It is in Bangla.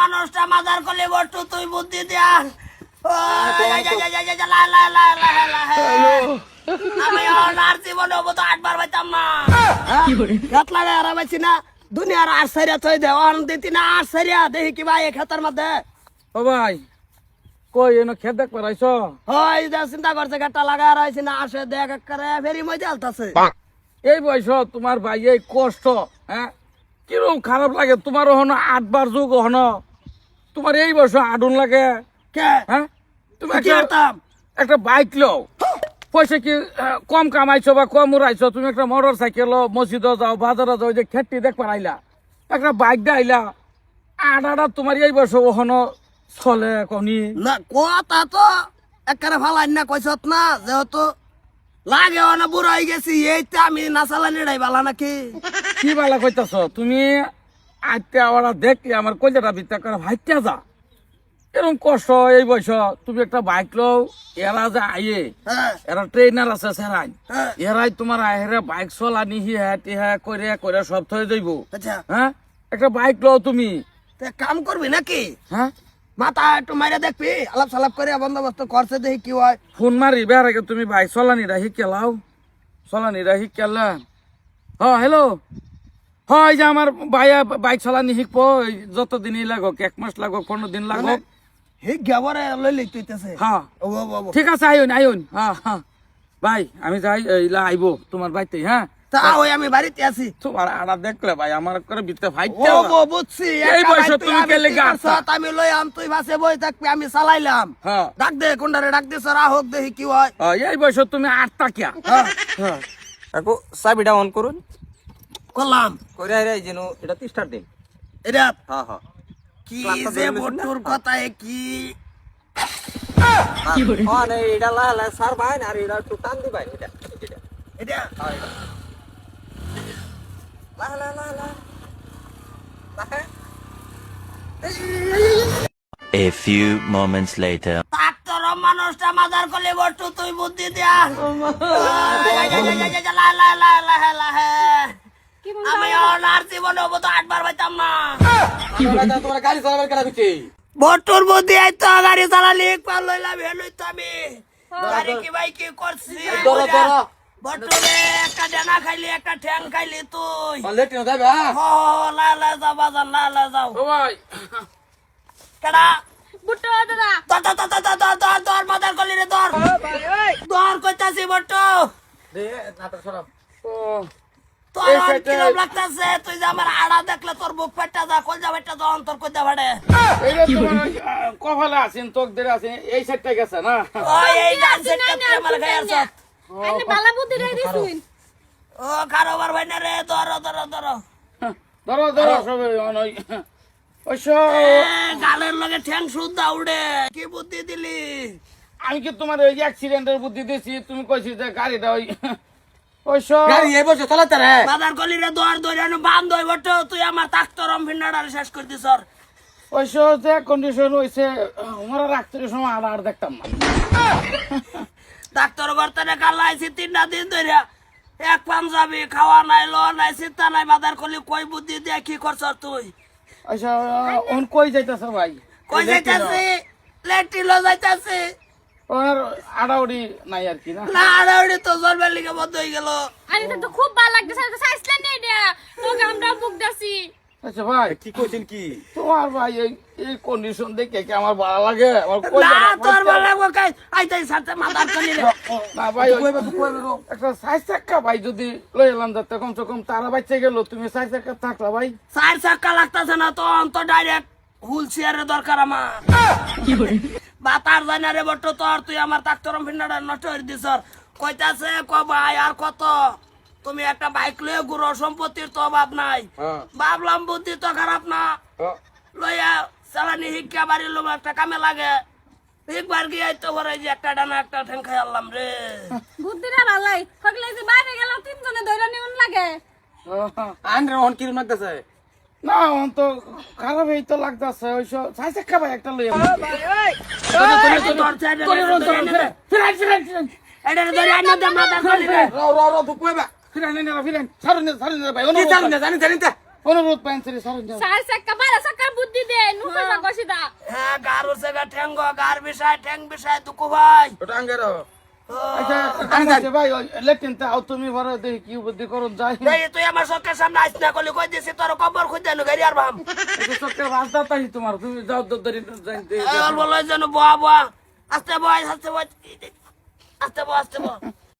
মানুষটা মাজার করলে বট্টু তুই বুদ্ধি দিয়া ও, যা, যা, যা, যা, যা, যা, লা, লা, লা, লা, লা, লা। আমি আর জীবনে তো আটবার পাইতাম না। গাত লাগে আর পাইছি না দুনিয়ার আর সারিয়া থই দে অন দিতি না আর সারিয়া দেখি কি ভাই এই খেতার মধ্যে। ও ভাই কই এনো খেত দেখ পারাইছ? হয় যে চিন্তা করছে গাটটা লাগা রয়েছে না আসে দেখ করে ফেরি মজা আলতাছে। এই বয়স তোমার ভাই এই কষ্ট হ্যাঁ? কীরকম খারাপ লাগে? তোমার হন আটবার যুগ হন। তোমার এই বয়স আডুন লাগে। কে? হ্যাঁ? তুমি কি একটা করতাম একটা বাইক লও। পয়সা কি কম কামাইছো বা কম উড়াইছো? তুমি একটা মোটর সাইকেল মসজিদে যাও বাজারে যাও যে খেতি দেখ পারাইলা একটা বাইক দিয়ে আইলা। আট আটা তোমার এই বয়স হন চলে কনি। না কথা তো একেবারে ফালাই না কইছত না যেহেতু লাগে না বুড়ো হয়ে গেছি এইতে আমি নাচালানি ডাই বালা নাকি? কি বালা কইতাছ? তুমি আইতে আবার দেখলে আমার কলজাটা ভিতরে করে ভাইটা যা। এরকম কষ্ট এই বয়স তুমি একটা বাইক লও এরা যে আইয়ে হ্যাঁ। এরা ট্রেনার আছে সেরাই। হ্যাঁ। এরাই তোমার আহেরে বাইক চলানি হিহা টিহা করে করে সব থয়ে যাইব। আচ্ছা। হ্যাঁ? একটা বাইক লও তুমি। তে কাম করবি নাকি? হ্যাঁ? মাথা একটু মাইরে দেখবি আলাপ সালাপ করে বন্দোবস্ত করছে দেখি কি হয়। ফোন মারি বের আগে তুমি বাইক চলানিরা শিখেলাও চলানিরা শিখেলা হ হ্যালো হয় যে আমার ভাইয়া বাইক চলানি শিখব এই যতদিনই লাগক এক মাস লাগক পনেরো দিন লাগক। হ্যাঁ ও। ঠিক আছে আইন আইন। হ্যাঁ হ্যাঁ ভাই আমি যাই এইলা আইব তোমার বাইতে হ্যাঁ তা ওই আমি বাড়িতে আছি। তোমার আড়া দেখলে ভাই আমার করে ভিতরে ভাই ও বুঝছি এই বয়সে তুমি আমি গেলে কি আমি লই আম তুই বাসে বই থাকবি আমি চালাইলাম হ্যাঁ ডাক দে কোনটারে ডাক দে সরা হোক দেখি কি হয়। এই বয়সে তুমি আটটা কিয়া? হ্যাঁ চাবিটা অন করুন। করলাম। করে আরে যেন এটা স্টার্ট দিন। এটা হ্যাঁ হ্যাঁ কি যে? বটুর কথায় কি? হ্যাঁ এটা লা লা সার বাইন আর এটা একটু টান দিবাই এটা এটা। এটা? লা লা লা লা A few moments later. Doctor মানুষটা মাজার করলে বটু তুই বুদ্ধি দিয়া। লা, লা, লা, লা, লা। আমি আর জীবনে হব তো আটবার পাইতাম না। তোমার গাড়ি চালাবার কেনা দিচ্ছি বটুর বুদ্ধি এই গাড়ি চালালি পার লইলাম হেলুই তো আমি। গাড়ি কি ভাই কি করছি। বটুরে একটা ডানা খাইলি একটা ঠ্যাং খাইলি তুই। লেট না যাবে হ্যাঁ? ও লা লা যাও বাজার লা লা যাও। ও ভাই। কেডা? বুটো দাদা। দর দর দর দর দর দর দর মাদার করলি রে দর দর কইতাছি বটু দে নাটক সরাব ও। তোর এই আর সাইডে- কিরম লাগতাছে? তুই যে আমার আড়া দেখলে তোর বুক পেটটা যা কলজা পেটটা যা অন্তর কইতে পারে এইটা তোমার ওই, আহ, কপালে আছেন তোক দের আছেন এই সাইডটা গেছে না? ওই এই ডান সাইডটা তুই আমার গায়ে আরছত আইনে বালা বুদ্ধি রে দিছুন ও কারোবার ভাই না রে ধর ধর ধর। ধরো ধরো সবে ওই ওই গালের লগে ঠ্যাং সুদ্ধা উড়ে কি বুদ্ধি দিলি? আমি কি তোমার ওই অ্যাক্সিডেন্টের বুদ্ধি দিছি? তুমি কইছি যে গাড়িটা ওই ওই সব গাড়ি এই বসে চালাতে বাজার কলি রে দর দর এনে বান্ধ হই বটে তুই আমার তাক্তরম ভিন্নাডারে শেষ করে দিছ ওই সব যে কন্ডিশন হইছে আমার রাখতে সময় আর আর দেখতাম না। ডাক্তার কালাইছি তিনটা দিন ধরে। এক পাঞ্জাবি খাওয়া নাই ল নাই চিন্তা নাই বাজার কলি কই বুদ্ধি দিয়ে কি করছ তুই? আচ্ছা ওন কই যাইতাছে ভাই? কই যাইতাছি? লেটিল যাইতাছি। ওর আড়াউড়ি নাই আর কি না? না আড়াউড়ি তো জন্মের লিগে বন্ধ হয়ে গেল। আরে তো খুব ভালো লাগতেছে তো সাইসলেন নে এটা তোকে আমরা বুক দাসি আচ্ছা ভাই। কি কইছেন কি? তোমার ভাই এই এই কন্ডিশন দেখে কি আমার ভালো লাগে? আমার কই না তোর ভালো লাগবো কাই? আইতাই সাথে মাথার কলি না ভাই ওই- একটা সাইজ ভাই যদি লই এলাম যাতে কমসে কম তারা বাচ্চা গেল তুমি সাইজ চাক্কা থাকলা ভাই। চার চাক্কা লাগতাছে না তো অন্ত ডাইরেক্ট হুল চেয়ারের দরকার আমার। বাতার জানা রে বট্ট তোর তুই আমার ডাক্তারম ভিন্নাটা নষ্ট করে দিছ কইতাছে ক ভাই আর কত? তুমি একটা বাইক লয়ে গুরু সম্পত্তির তো অভাব নাই। হ্যাঁ। ভাবলাম বুদ্ধি তো খারাপ না। হ্যাঁ। লইয়া চালানি শিক্ষা বাড়ির লোক একটা কামে লাগে। একবার গিয়ে তো করে যে একটা ডানা একটা ঠেং খাই আনলাম রে। বুদ্ধিটা ভালাই। হগলে যে বাইরে গেল তিনজনে ধরে নিউন লাগে। হ্যাঁ। আন্ডার অন কিরম লাগতেছে না অন তো খারাপ এই তো লাগতেছে ওই সব সাইজ চাক্কা ভাই একটা লই সারুন সারুন অনুরোধ পাইন সারুন সাই সাক্কা বালা সাক্কার বুদ্ধি দে নুকা গার উঠছে গা ঠ্যাঙ্গ গার বিষয় ঠ্যাং বিষয় দুকু ভাই ওটা আচ্ছা তাই তোমার আস্তে বয় আস্তে বয় আস্তে বয় আস্তে বয়।